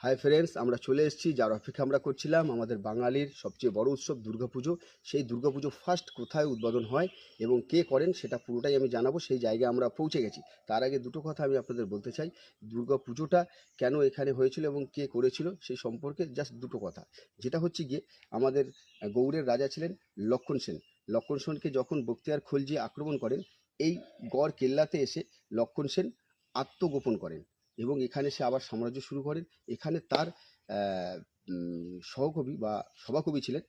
Hi friends আমরা চলে এসেছি। যার অপেক্ষা আমরা করছিলাম আমাদের বাঙালির সবচেয়ে বড় উৎসব দুর্গাপুজো। সেই দুর্গাপুজো ফার্স্ট কোথায় উদ্বোধন হয় এবং কে করেন সেটা পুরোটাই আমি জানাব। সেই জায়গায় আমরা পৌঁছে গেছি। তার আগে দুটো কথা আমি আপনাদের বলতে চাই। দুর্গাপুজোটা কেন এখানে হয়েছিল এবং কে করেছিল সেই সম্পর্কে জাস্ট দুটো কথা। যেটা হচ্ছে গিয়ে আমাদের গৌড়ের রাজা ছিলেন লক্ষণ সেন। লক্ষণ সেনকে যখন বক্তিয়ার খলজি আক্রমণ করেন, এই গড় কেল্লাতে এসে লক্ষণ সেন আত্মগোপন করেন। এবং এখানে সে আবার সাম্রাজ্য শুরু করেন। এখানে তার সহকবি বা সভাকবি ছিলেন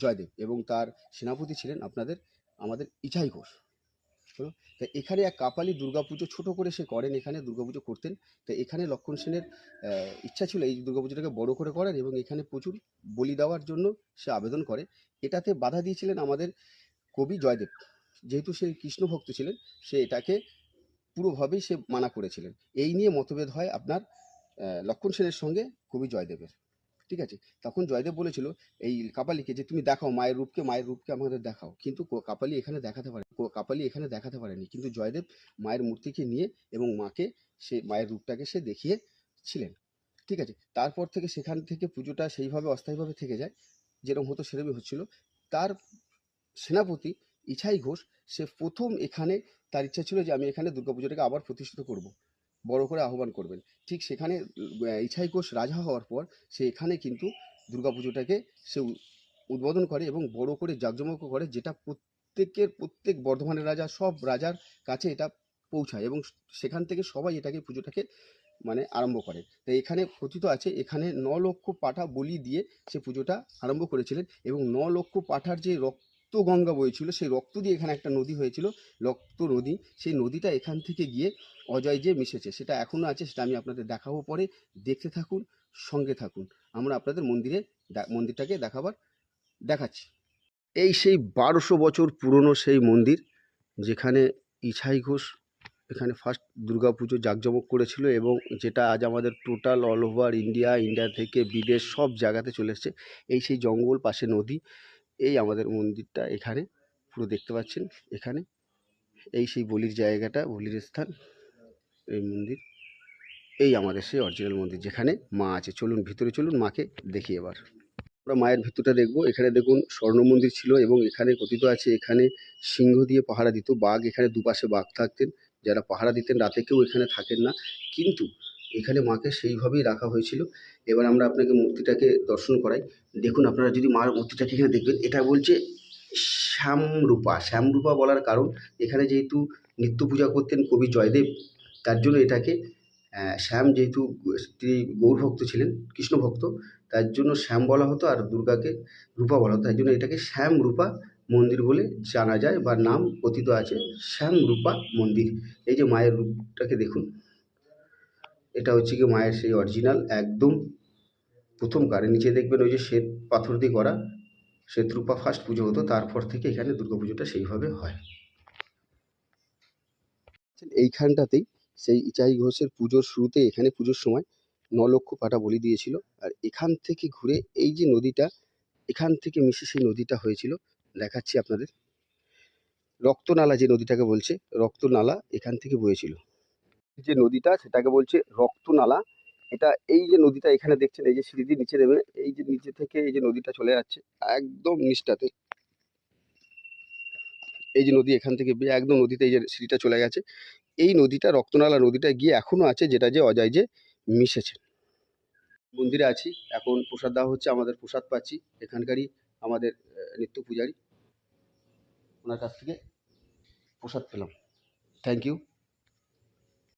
জয়দেব এবং তার সেনাপতি ছিলেন আপনাদের, আমাদের ইছাই ঘোষ। তা এখানে এক কাপালি দুর্গাপুজো ছোট করে সে করেন, এখানে দুর্গাপুজো করতেন। তো এখানে লক্ষণ সেনের ইচ্ছা ছিল এই দুর্গাপুজোটাকে বড় করে করার এবং এখানে প্রচুর বলি দেওয়ার জন্য সে আবেদন করে। এটাতে বাধা দিয়েছিলেন আমাদের কবি জয়দেব। যেহেতু সে কৃষ্ণ ভক্ত ছিলেন, সে এটাকে পুরোভাবেই সে মানা করেছিলেন। এই নিয়ে মতভেদ হয় আপনার লক্ষণ সেনের সঙ্গে কবি জয়দেবের। ঠিক আছে? তখন জয়দেব বলেছিল, এই কাপালিকে যে তুমি দেখাও, মায়ের রূপকে মায়ের রূপকে আমাদের দেখাও। কিন্তু কাপালি এখানে দেখাতে পারে কাপালি এখানে দেখাতে পারেনি। কিন্তু জয়দেব মায়ের মূর্তিকে নিয়ে এবং মাকে সে, মায়ের রূপটাকে সে দেখিয়েছিলেন ঠিক আছে? তারপর থেকে সেখান থেকে পুজোটা সেইভাবে অস্থায়ীভাবে থেকে যায়। যেরকম হতো সেরকমই হচ্ছিল। তার সেনাপতি ইছাই ঘোষ সে প্রথম এখানে তার ইচ্ছা ছিল যে আমি এখানে দুর্গাপুজোটাকে আবার প্রতিষ্ঠিত করব। বড় করে আহ্বান করবেন। ঠিক সেখানে ইছাই ঘোষ রাজা হওয়ার পর সে এখানে কিন্তু দুর্গাপুজোটাকে সে উদ্বোধন করে এবং বড় করে জাঁকজমক করে যেটা প্রত্যেকের, প্রত্যেক বর্ধমানের রাজা, সব রাজার কাছে এটা পৌঁছায় এবং সেখান থেকে সবাই এটাকে, পুজোটাকে মানে আরম্ভ করে। তাই এখানে কথিত আছে, এখানে ন লক্ষ পাঠা বলি দিয়ে সে পুজোটা আরম্ভ করেছিলেন এবং ন লক্ষ পাঠার যে রক্ত গঙ্গা বইছিল, সেই রক্ত দিয়ে এখানে একটা নদী হয়েছিল, রক্ত নদী। সেই নদীটা এখান থেকে গিয়ে অজয় যে মিশেছে, সেটা এখনও আছে, সেটা আমি আপনাদের দেখাবো পরে। দেখতে থাকুন, সঙ্গে থাকুন। আমরা আপনাদের মন্দিরে মন্দিরটাকে দেখাবার, দেখাচ্ছি। এই সেই বারোশো বছর পুরনো সেই মন্দির, যেখানে ইছাই ঘোষ এখানে ফার্স্ট দুর্গাপুজো জাঁকজমক করেছিল এবং যেটা আজ আমাদের total all over India India থেকে বিদেশ সব জায়গাতে চলে এসছে। এই সেই জঙ্গল পাশে নদী এই আমাদের মন্দিরটা এখানে, পুরো দেখতে পাচ্ছেন এখানে। এই সেই বলির জায়গাটা, বলির স্থান, এই মন্দির। এই আমাদের সেই অরিজিনাল মন্দির যেখানে মা আছে। চলুন ভিতরে, চলুন মাকে দেখি এবার। আমরা মায়ের ভিতরটা দেখব। এখানে দেখুন স্বর্ণ মন্দির ছিল এবং এখানে কথিত আছে, এখানে সিংহ দিয়ে পাহারা দিত। বাঘ এখানে দুপাশে বাঘ থাকতেন। যারা পাহারা দিতেন, রাতে কেউ এখানে থাকেন না। কিন্তু এখানে মাকে সেইভাবেই রাখা হয়েছিল। এবার আমরা আপনাকে মূর্তিটাকে দর্শন করাই। দেখুন আপনারা যদি মার মূর্তিটাকে এখানে দেখবেন, এটা বলছে শ্যামরূপা। শ্যামরূপা বলার কারণ, এখানে যেহেতু নিত্য পূজা করতেন কবি জয়দেব, তার জন্য এটাকে শ্যাম যেহেতু তিনি গৌরভক্ত ছিলেন কৃষ্ণভক্ত তার জন্য শ্যাম বলা হতো আর দুর্গাকে রূপা বলা হতো। তাই জন্য এটাকে শ্যাম রূপা মন্দির বলে জানা যায় বা নাম কথিত আছে শ্যাম রূপা মন্দির। এই যে মায়ের রূপটাকে দেখুন। এটা হচ্ছে কি মায়ের সেই অরিজিনাল একদম প্রথমকার নিচে দেখবেন ওই যে শ্বেত পাথর দিয়ে করা শ্বেতরূপা ফার্স্ট পুজো হতো, তারপর থেকে এখানে দুর্গা পুজোটা সেইভাবে হয়। এইখানটাতেই সেই ইচাই ঘোষের পুজোর শুরুতে এখানে পুজোর সময় ন লক্ষ পাটা বলি দিয়েছিল, আর এখান থেকে ঘুরে এই যে নদীটা, এখান থেকে মিশে সেই নদীটা হয়েছিল, দেখাচ্ছি আপনাদের। রক্তনালা যে নদীটাকে বলছে, রক্তনালা এখান থেকে বয়েছিল। যে নদীটা, সেটাকে বলছে রক্তনালা। এটা এই যে নদীটা এখানে দেখছেন, এই যে সিঁড়ি দিয়ে নিচে নেমে, এই যে নিচে থেকে এই যে নদীটা চলে যাচ্ছে একদম নিচটাতে। এই যে নদী এখান থেকে বেয়ে একদম নদীতে এই যে সিঁড়িটা চলে গেছে। এই নদীটা, রক্তনালা নদীটা গিয়ে এখনও আছে, যেটা যে অজয় যে মিশেছে। মন্দিরে আছি, এখন প্রসাদ দেওয়া হচ্ছে, আমাদের প্রসাদ পাচ্ছি। এখানকারই আমাদের নিত্য পূজারী। ওনার কাছ থেকে প্রসাদ পেলাম। Thank you